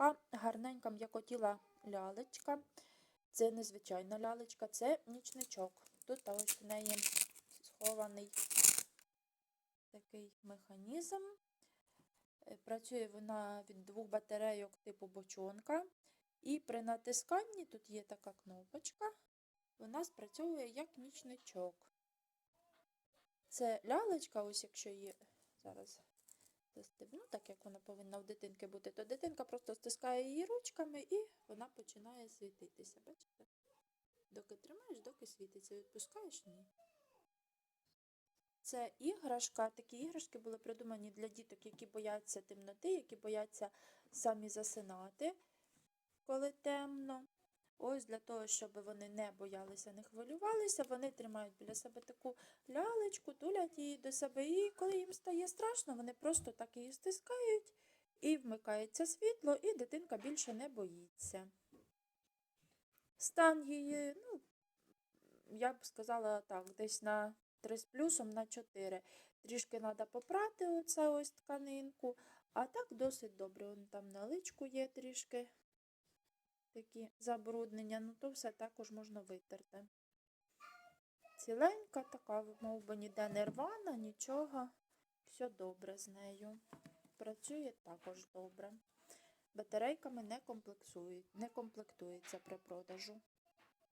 така гарненька м'якотіла лялечка. Це незвичайна лялечка, це нічничок. Тут ось в неї схований такий механізм. Е, Працює вона від двох батарейок типу бочонка. І при натисканні тут є така кнопочка. Вона спрацьовує як нічничок. Це лялечка, ось якщо її зараз застебну, так як вона повинна в дитинки бути, то дитинка просто її ручками і вона починає світитися. Бачите? Доки тримаєш, доки світиться. Відпускаєш ні. Це іграшка. Такі іграшки були придумані для діток, які бояться темноти, які бояться самі засинати, коли темно. Ось для того, щоб вони не боялися, не хвилювалися, вони тримають біля себе таку лялечку, тулять її до себе. І коли їм стає страшно, вони просто так її стискають і вмикається світло, і дитинка більше не боїться. Стан її, ну, я б сказала так, десь на 3 з плюсом на 4. Трішки треба попрати оце ось тканинку, а так досить добре. Вон там на личку є трішки такі забруднення, ну то все також можна витерти. Ціленька така, мов би ніде не рвана, нічого. Все добре з нею. Працює також добре. Батарейками не комплектується при продажу.